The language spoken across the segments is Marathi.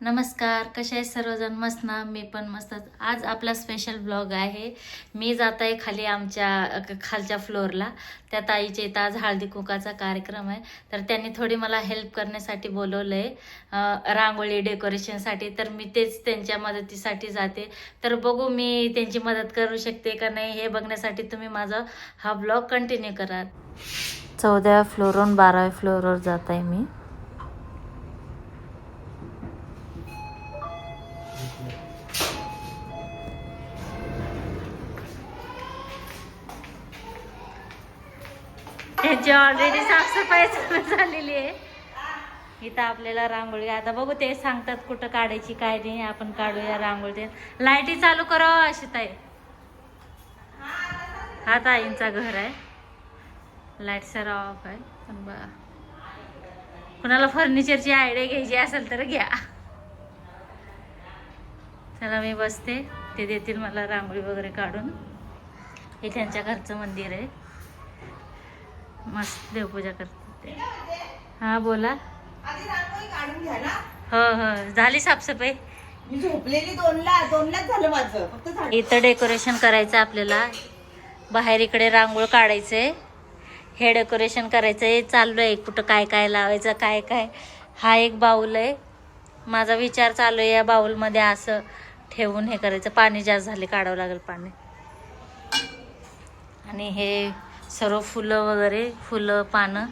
नमस्कार कसे आहे सर्वजण? मस्त ना? मी पण मस्त. आज आपला स्पेशल ब्लॉग आहे. मी जात आहे खाली आमच्या क- खालच्या फ्लोअरला त्या ताईच्या इथं आज हळदी कुकाचा कार्यक्रम आहे. तर त्यांनी थोडी मला हेल्प करण्यासाठी बोलवलं आहे रांगोळी डेकोरेशनसाठी तर मी तेच त्यांच्या मदतीसाठी जाते. तर बघू मी त्यांची मदत करू शकते का नाही हे बघण्यासाठी तुम्ही माझा हा ब्लॉग कंटिन्यू करा. चौदाव्या फ्लोअरवरून बाराव्या फ्लोअरवर जात आहे मी. आमची ऑलरेडी साफसफाई सुरू झालेली आहे इथं आपल्याला रांगोळी आता बघू ते सांगतात कुठं काढायची काय नाही आपण काढूया रांगोळी लाईटी चालू करा अशी ताई हा ताईंचा घर आहे. लाइट सर ऑफ आहे. पण बघा. कुणाला फर्निचरची आयडिया घ्यायची असेल तर घ्या. चला मी बसते. ते देतील मला रांगोळी वगैरे काढून. हे त्यांच्या घरचं मंदिर आहे. मस्त देवपूजा करतात ते हा बोला. हो हो. झाली साफसफाई? मी झोपलेली दोनला दोनलाच झालं माझं. फक्त झालं. इथं डेकोरेशन करायचं आपल्याला. बाहेर इकडे रांगोळ काढायचंय. हे डेकोरेशन करायचंय. चालू आहे. कुठं काय काय लावायचं काय काय. हा एक बाऊल आहे. माझा विचार चालू आहे या बाऊलमध्ये असं ठेवून हे करायचं. पाणी जास्त झाले काढावं लागेल पाणी. आणि हे सर्व फुलं वगैरे फुलं पानं.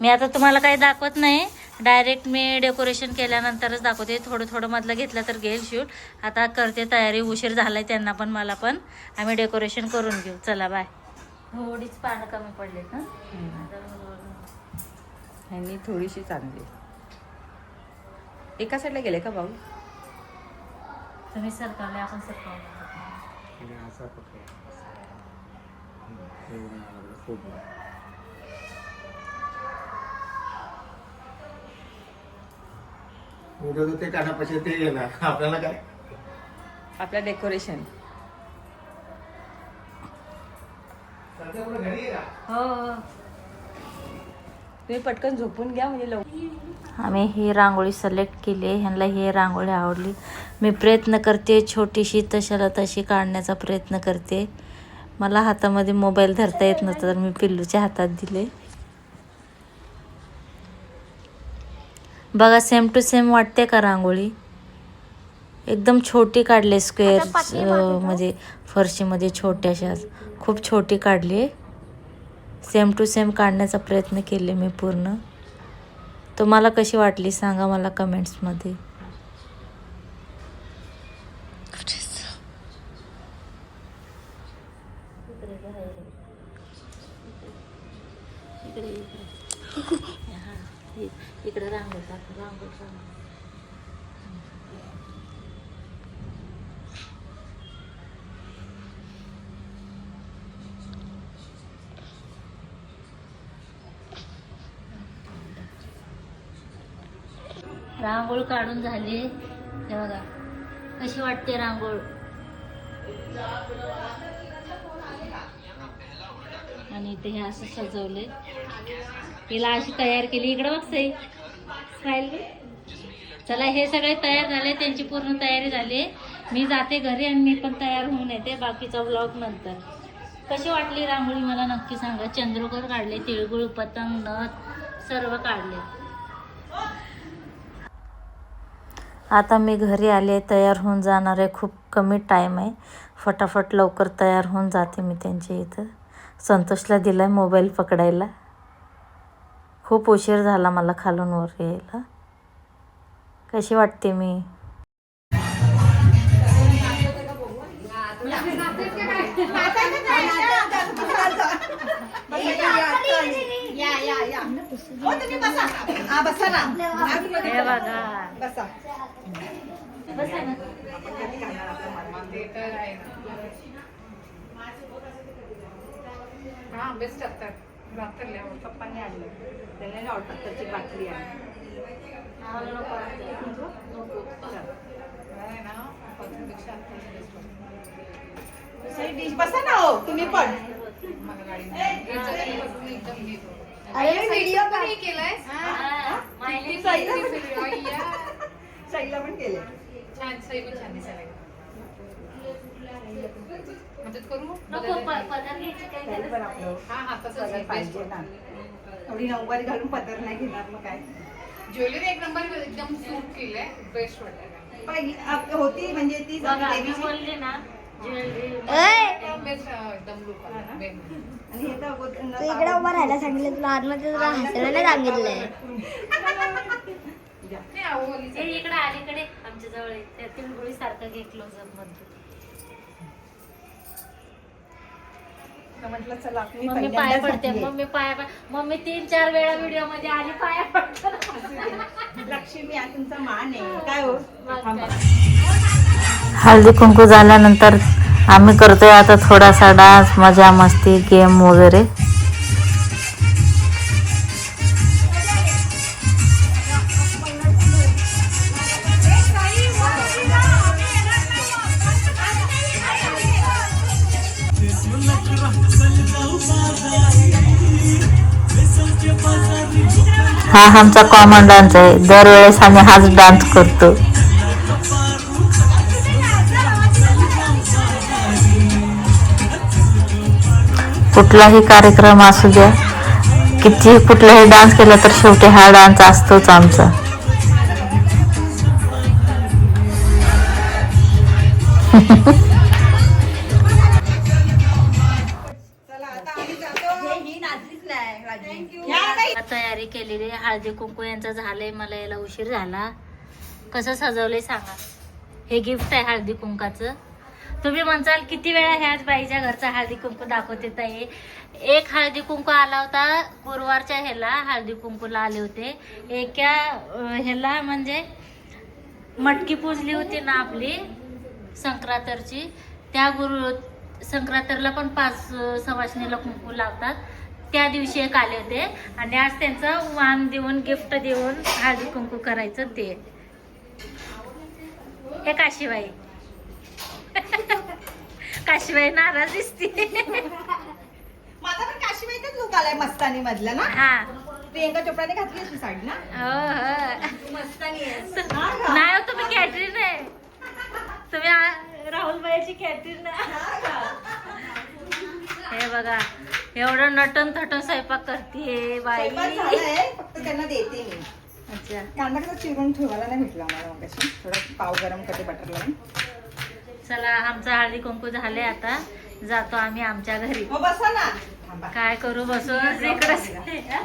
मी आता तुम्हाला काही दाखवत नाही. डायरेक्ट मी डेकोरेशन केल्यानंतरच दाखवते. थोडं थोडं मधलं घेतलं तर घेईल शूट आता करते तयारी. उशीर झालाय त्यांना पण मला पण. आम्ही डेकोरेशन करून घेऊ. चला बाय थोडीच पानं कमी पडलेत ना ह्यांनी थोडीशी चांगली एका साईडला गेले का भाऊ? तुम्ही सरकारले आपण सरकार उद्या ते कानापाशी ते येणार आपल्याला काय आपलं डेकोरेशन. हो. तुम्ही पटकन झोपून घ्या म्हणजे लवकर आम्ही ही रांगोळी सिलेक्ट केली ह्यांना ही रांगोळी आवडली. मी प्रयत्न करते छोटीशी तशाला तशी काढण्याचा प्रयत्न करते. मला हातामध्ये मोबाईल धरता येत नव्हतं तर मी पिल्लूच्या हातात दिले. बघा सेम टू सेम वाटते का रांगोळी? एकदम छोटी काढले स्क्वेअर म्हणजे फरशीमध्ये छोट्याशाच खूप छोटी काढली. सेम टू सेम काढण्याचा प्रयत्न केले मी पूर्ण. तुम्हाला कशी वाटली सांगा मला कमेंट्समध्ये इकडे रांगोळ टाक रांगोळ काढून झाली. हे बघा. कशी वाटते रांगोळ? आणि इथे हे असं सजवले हिला अशी तयार केली. इकडं बघ सई. स्माईल चला हे सगळे तयार झाले त्यांची पूर्ण तयारी झाली. मी जाते घरी आणि मी पण तयार होऊन येते बाकीचा ब्लॉग नंतर. कशी वाटली रांगोळी मला नक्की सांगा. चंद्रकोर काढले तिळगुळ पतंग नथ सर्व काढले. आता मी घरी आले तयार होऊन जाणार आहे. खूप कमी टाईम आहे. फटाफट लवकर तयार होऊन जाते मी त्यांच्या इथं. संतोषला दिला आहे मोबाईल पकडायला. खूप उशीर झाला मला खालून वर यायला. कशी वाटते मी? या या बसा हा बसा बेस्ट असतात. रात्रल्या पप्पांनी आणलं. त्याने ऑटोची बाटली आहे डिश बसा ना हो तुम्ही पण अरे व्हिडिओ हा, मायलेज साईडला पण केले छान सही पण छान दिसायला मदत करू हा हा तसंच पाहिजे ना एवढी नऊवारी घालून पदर नाही घेणार मग काय? ज्वेलरी एक नंबर एकदम सूट केलंय बेस्ट पण आप- होती म्हणजे ती बघा मी देवीची? बोलली ना ज्वेलरी बेस्ट एकदम लुक ना? आला आणि हे तर अगोदर न तू इकडे उभा राहायला सांगितलं तुला आतमध्ये तुला हसायला नाही सांगितलंय. हे इकडे अलीकडे आमच्या जवळ आहे. त्या तिळगुळी सारखं घे क्लोजअपमध्ये. तर म्हटलं चला मी मम्मी पाया पडते. मम्मी पाया पड- मम्मी तीन चार वेळा व्हिडिओमध्ये आली पाया पडते. लक्ष्मी आज तुमचा मान आहे. काय हो. हळदी कुंकू झाल्यानंतर आम्ही करतोय आता थोडासा डान्स मजा मस्ती गेम वगैरे. हा आमचा कॉमन डान्स आहे. दरवेळेस आम्ही हाच डान्स करतो. कुठलाही कार्यक्रम असू द्या किती कुठलाही डान्स केला तर शेवटी हा डान्स असतोच आमचा. केलेली आहे. हळदी कुंकू यांचं झालंय मला याला उशीर झाला. कसं सजवलंय सांगा. हे गिफ्ट आहे हळदी कुंकाचं. तुम्ही म्हणसाल किती वेळा ह्याच बाईच्या घरचा हळदी कुंकू दाखवते ताई. एक हळदी कुंकू आला होता गुरुवारच्या ह्याला हळदी कुंकूला आले होते. एका ह्याला म्हणजे मटकी पूजली होती ना आपली संक्रांतरची. त्या गुरु संक्रांतरला पण पाच अं, सवासणीला कुंकू लावतात. त्या दिवशी एक आले होते. आणि आज त्यांचं वाण देऊन गिफ्ट देऊन हळदी कुंकू करायचं ते. हे काशीबाई. काशीबाई नाराज दिसते. माझा पण काश्मीरचाच लुक आलाय मस्तानी मधला ना? हा. प्रियंका चोपडाने घातली अशी साडी ना? हो हो. मस्तानी नाही हो, तुम्ही कॅटरीन आहे. तुम्ही आ- राहुल बाईची कॅटरीन हे बघा. एवढं नटन थटन स्वयंपाक करते बाई. झालाय फक्त त्यांना देते मी. अच्छा. कांदा कसं चिरून ठेवायला नाही भेटला मला मग थोडं पाव गरम करते बटर लावून चला आमचं हळदी कुंकू झाले आता. जातो आम्ही आमच्या घरी. हो बसा ना. थांबा. काय करू बसून इकडे हा?